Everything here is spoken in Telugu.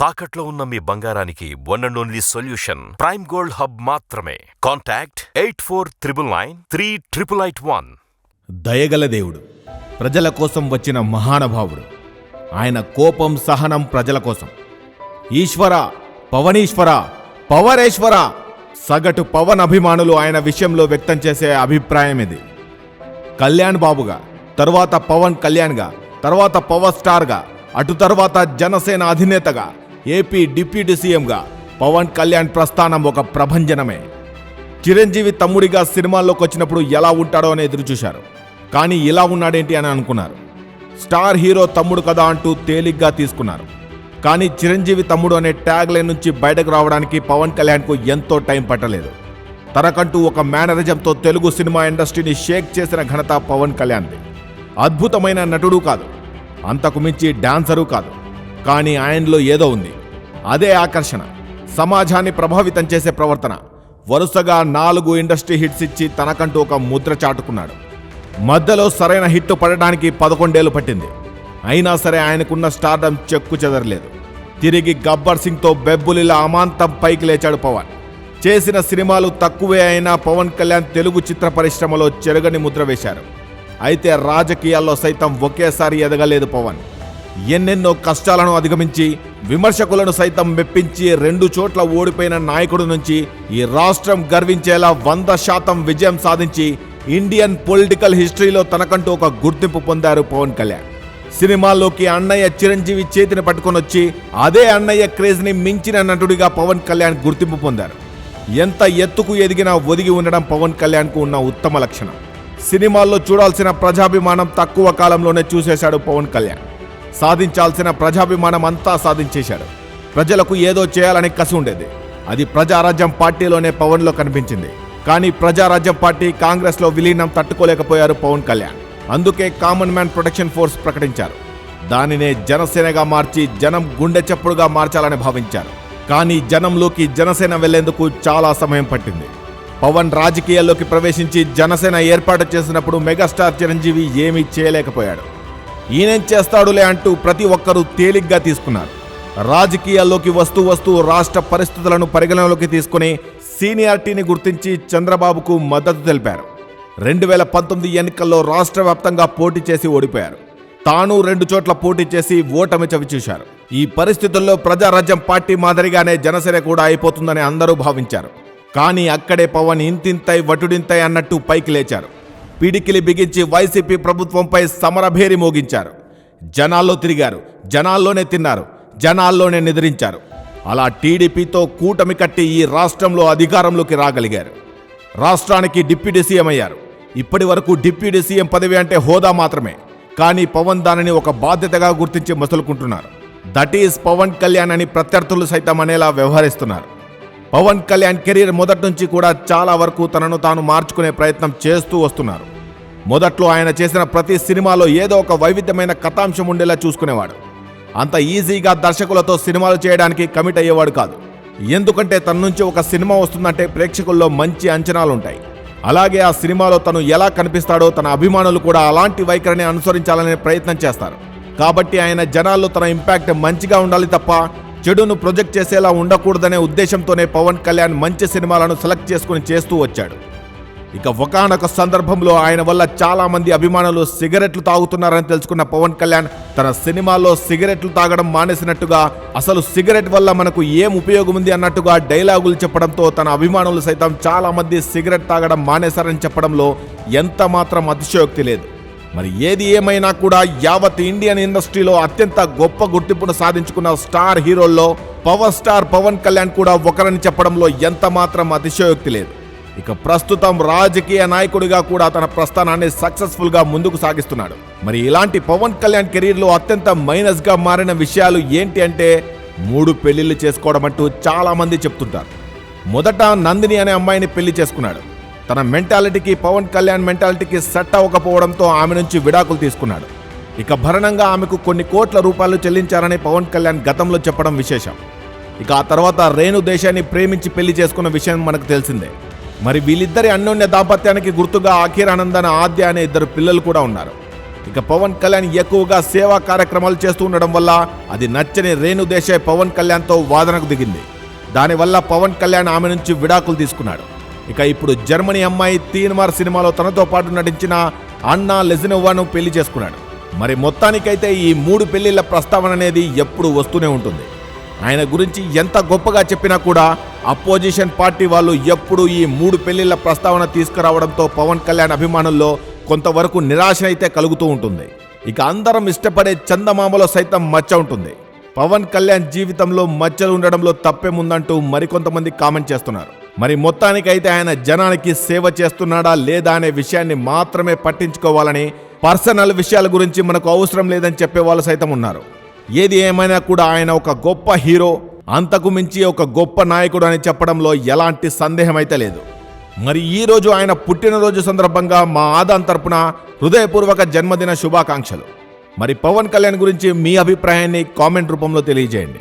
తాకట్లో ఉన్న మీ బంగారానికి one and only solution prime gold hub మాత్రమే. Contact eight four triple nine three triple eight one దయగల దేవుడు ప్రజల కోసం వచ్చిన మహానుభావుడు ఆయన కోపం సహనం ప్రజల కోసం. ఈశ్వర పవనీశ్వర పవరేశ్వర సగటు పవన్ అభిమానులు ఆయన విషయంలో వ్యక్తం చేసే అభిప్రాయం ఇది. కళ్యాణ్ బాబుగా తరువాత పవన్ కళ్యాణ్గా తర్వాత పవర్ స్టార్గా అటు తర్వాత జనసేన అధినేతగా ఏపీ డిప్యూటీ సీఎంగా పవన్ కళ్యాణ్ ప్రస్థానం ఒక ప్రభంజనమే. చిరంజీవి తమ్ముడిగా సినిమాల్లోకి వచ్చినప్పుడు ఎలా ఉంటాడో అని ఎదురుచూశారు. కానీ ఇలా ఉన్నాడేంటి అని అనుకున్నారు. స్టార్ హీరో తమ్ముడు కదా అంటూ తేలిగ్గా తీసుకున్నారు. కానీ చిరంజీవి తమ్ముడు అనే ట్యాగ్ లైన్ నుంచి బయటకు రావడానికి పవన్ కళ్యాణ్కు ఎంతో టైం పట్టలేదు. తనకంటూ ఒక మేనరిజంతో తెలుగు సినిమా ఇండస్ట్రీని షేక్ చేసిన ఘనత పవన్ కళ్యాణ్ది. అద్భుతమైన నటుడు కాదు. అంతకు మించి డాన్సరు కాదు. కానీ ఆయనలో ఏదో ఉంది. అదే ఆకర్షణ. సమాజాన్ని ప్రభావితం చేసే ప్రవర్తన. వరుసగా నాలుగు ఇండస్ట్రీ హిట్స్ ఇచ్చి తనకంటూ ఒక ముద్ర చాటుకున్నాడు. మధ్యలో సరైన హిట్ పడడానికి పదకొండేళ్ళు పట్టింది. అయినా సరే ఆయనకున్న స్టార్డమ్ చెక్కు చెదరలేదు. తిరిగి గబ్బర్ సింగ్తో బెబ్బులిలా అమాంతం పైకి లేచాడు పవన్. చేసిన సినిమాలు తక్కువే అయినా పవన్ కళ్యాణ్ తెలుగు చిత్ర పరిశ్రమలో చెరగని ముద్ర వేశారు. అయితే రాజకీయాల్లో సైతం ఒకేసారి ఎదగలేదు పవన్. ఎన్నెన్నో కష్టాలను అధిగమించి విమర్శకులను సైతం మెప్పించి రెండు చోట్ల ఓడిపోయిన నాయకుడు నుంచి ఈ రాష్ట్రం గర్వించేలా వంద శాతం విజయం సాధించి ఇండియన్ పొలిటికల్ హిస్టరీలో తనకంటూ ఒక గుర్తింపు పొందారు పవన్ కళ్యాణ్. సినిమాల్లోకి అన్నయ్య చిరంజీవి చేతిని పట్టుకొని వచ్చి అదే అన్నయ్య క్రేజ్ని మించిన నటుడిగా పవన్ కళ్యాణ్ గుర్తింపు పొందారు. ఎంత ఎత్తుకు ఎదిగినా ఒదిగి ఉండడం పవన్ కళ్యాణ్కు ఉన్న ఉత్తమ లక్షణం. సినిమాల్లో చూడాల్సిన ప్రజాభిమానం తక్కువ కాలంలోనే చూసేశాడు పవన్ కళ్యాణ్. సాధించాల్సిన ప్రజాభిమానం అంతా సాధించేశాడు ప్రజలకు ఏదో చేయాలని కసి ఉండేది. అది ప్రజారాజ్యం పార్టీలోనే పవన్లో కనిపించింది. కానీ ప్రజారాజ్యం పార్టీ కాంగ్రెస్లో విలీనం తట్టుకోలేకపోయారు పవన్ కళ్యాణ్. అందుకే కామన్ మ్యాన్ ప్రొటెక్షన్ ఫోర్స్ ప్రకటించారు. దానినే జనసేనగా మార్చి జనం గుండె చప్పుడుగా మార్చాలని భావించారు. కానీ జనంలోకి జనసేన వెళ్ళేందుకు చాలా సమయం పట్టింది. పవన్ రాజకీయాల్లోకి ప్రవేశించి జనసేన ఏర్పాటు చేసినప్పుడు మెగాస్టార్ చిరంజీవి ఏమీ చేయలేకపోయాడు. ఈయనేం చేస్తాడులే అంటూ ప్రతి ఒక్కరూ తేలిగ్గా తీసుకున్నారు. రాజకీయాల్లోకి వస్తూ వస్తూ రాష్ట్ర పరిస్థితులను పరిగణనలోకి తీసుకుని సీనియారిటీని గుర్తించి చంద్రబాబుకు మద్దతు తెలిపారు. రెండు వేల పంతొమ్మిది ఎన్నికల్లో రాష్ట్ర వ్యాప్తంగా పోటీ చేసి ఓడిపోయారు. తాను రెండు చోట్ల పోటీ చేసి ఓటమి చవిచూశారు. ఈ పరిస్థితుల్లో ప్రజారాజ్యం పార్టీ మాదిరిగానే జనసేన కూడా అయిపోతుందని అందరూ భావించారు. కానీ అక్కడే పవన్ ఇంతింతై వటుడింతై అన్నట్టు పైకి లేచారు. పిడికిలి బిగించి వైసీపీ ప్రభుత్వంపై సమరభేరి మోగించారు. జనాల్లో తిరిగారు. జనాల్లోనే తిన్నారు. జనాల్లోనే నిద్రించారు. అలా టీడీపీతో కూటమి కట్టి ఈ రాష్ట్రంలో అధికారంలోకి రాగలిగారు. రాష్ట్రానికి డిప్యూటీ సీఎం అయ్యారు. ఇప్పటి వరకు డిప్యూటీ సీఎం పదవి అంటే హోదా మాత్రమే. కానీ పవన్ దానిని ఒక బాధ్యతగా గుర్తించి మసులుకుంటున్నారు. దట్ ఈస్ పవన్ కళ్యాణ్ అని ప్రత్యర్థులు సైతం అనేలా వ్యవహరిస్తున్నారు. పవన్ కళ్యాణ్ కెరీర్ మొదటి నుంచి కూడా చాలా వరకు తనను తాను మార్చుకునే ప్రయత్నం చేస్తూ వస్తున్నారు. మొదట్లో ఆయన చేసిన ప్రతి సినిమాలో ఏదో ఒక వైవిధ్యమైన కథాంశం ఉండేలా చూసుకునేవాడు. అంత ఈజీగా దర్శకులతో సినిమాలు చేయడానికి కమిట్ అయ్యేవాడు కాదు. ఎందుకంటే తన నుంచి ఒక సినిమా వస్తుందంటే ప్రేక్షకుల్లో మంచి అంచనాలు ఉంటాయి అలాగే ఆ సినిమాలో తను ఎలా కనిపిస్తాడో తన అభిమానులు కూడా అలాంటి వైఖరిని అనుసరించాలనే ప్రయత్నం చేస్తారు. కాబట్టి ఆయన జనాల్లో తన ఇంపాక్ట్ మంచిగా ఉండాలి తప్ప చెడును ప్రొజెక్ట్ చేసేలా ఉండకూడదనే ఉద్దేశంతోనే పవన్ కళ్యాణ్ మంచి సినిమాలను సెలెక్ట్ చేసుకుని చేస్తూ వచ్చాడు. ఇక ఒకనొక సందర్భంలో ఆయన వల్ల చాలా మంది అభిమానులు సిగరెట్లు తాగుతున్నారని తెలుసుకున్న పవన్ కళ్యాణ్ తన సినిమాల్లో సిగరెట్లు తాగడం మానేసినట్టుగా అసలు సిగరెట్ వల్ల మనకు ఏం ఉపయోగం ఉంది అన్నట్టుగా డైలాగులు చెప్పడంతో తన అభిమానులు సైతం చాలామంది సిగరెట్ తాగడం మానేశారని చెప్పడంలో ఎంత మాత్రం అతిశయోక్తి లేదు. మరి ఏది ఏమైనా కూడా యావత్ ఇండియన్ ఇండస్ట్రీలో అత్యంత గొప్ప గుర్తింపును సాధించుకున్న స్టార్ హీరోల్లో పవర్ స్టార్ పవన్ కళ్యాణ్ కూడా ఒకరని చెప్పడంలో ఎంత మాత్రం అతిశయోక్తి లేదు. ఇక ప్రస్తుతం రాజకీయ నాయకుడిగా కూడా తన ప్రస్థానాన్ని సక్సెస్ఫుల్గా ముందుకు సాగిస్తున్నాడు. మరి ఇలాంటి పవన్ కళ్యాణ్ కెరీర్లో అత్యంత మైనస్గా మారిన విషయాలు ఏంటి అంటే మూడు పెళ్ళిళ్ళు చేసుకోవడం అంటూ చాలామంది చెప్తుంటారు. మొదట నందిని అనే అమ్మాయిని పెళ్ళి చేసుకున్నాడు. తన మెంటాలిటీకి పవన్ కళ్యాణ్ మెంటాలిటీకి సెట్ అవ్వకపోవడంతో ఆమె నుంచి విడాకులు తీసుకున్నాడు. ఇక భరణంగా ఆమెకు కొన్ని కోట్ల రూపాయలు చెల్లించారని పవన్ కళ్యాణ్ గతంలో చెప్పడం విశేషం. ఇక ఆ తర్వాత రేణు దేశాన్ని ప్రేమించి పెళ్ళి చేసుకున్న విషయం మనకు తెలిసిందే. మరి వీళ్ళిద్దరి అన్యోన్య దాంపత్యానికి గుర్తుగా అఖీర్ ఆనంద్ అనే ఆద్య అనే ఇద్దరు పిల్లలు కూడా ఉన్నారు. ఇక పవన్ కళ్యాణ్ ఎక్కువగా సేవా కార్యక్రమాలు చేస్తూ ఉండడం వల్ల అది నచ్చని రేణు దేశాయ్ పవన్ కళ్యాణ్తో వాదనకు దిగింది. దానివల్ల పవన్ కళ్యాణ్ ఆమె నుంచి విడాకులు తీసుకున్నాడు. ఇక ఇప్పుడు జర్మనీ అమ్మాయి తీన్మార్ సినిమాలో తనతో పాటు నటించిన అన్నా లెజినోవాను పెళ్ళి చేసుకున్నాడు. మరి మొత్తానికైతే ఈ మూడు పెళ్ళిళ్ళ ప్రస్తావన అనేది ఎప్పుడు వస్తూనే ఉంటుంది. ఆయన గురించి ఎంత గొప్పగా చెప్పినా కూడా అపోజిషన్ పార్టీ వాళ్ళు ఎప్పుడు ఈ మూడు పెళ్ళిళ్ళ ప్రస్తావన తీసుకురావడంతో పవన్ కళ్యాణ్ అభిమానుల్లో కొంతవరకు నిరాశ అయితే కలుగుతూ ఉంటుంది. ఇక అందరం ఇష్టపడే చందమామలో సైతం మచ్చ ఉంటుంది. పవన్ కళ్యాణ్ జీవితంలో మచ్చలు ఉండడంలో తప్పేముందంటూ మరికొంతమంది కామెంట్ చేస్తున్నారు. మరి మొత్తానికైతే ఆయన జనానికి సేవ చేస్తున్నాడా లేదా అనే విషయాన్ని మాత్రమే పట్టించుకోవాలని పర్సనల్ విషయాల గురించి మనకు అవసరం లేదని చెప్పే వాళ్ళు సైతం ఉన్నారు. ఏది ఏమైనా కూడా ఆయన ఒక గొప్ప హీరో అంతకు మించి ఒక గొప్ప నాయకుడు అని చెప్పడంలో ఎలాంటి సందేహం అయితే లేదు. మరి ఈ రోజు ఆయన పుట్టినరోజు సందర్భంగా మా ఆదాన్ తరపున హృదయపూర్వక జన్మదిన శుభాకాంక్షలు. మరి పవన్ కళ్యాణ్ గురించి మీ అభిప్రాయాన్ని కామెంట్ రూపంలో తెలియజేయండి.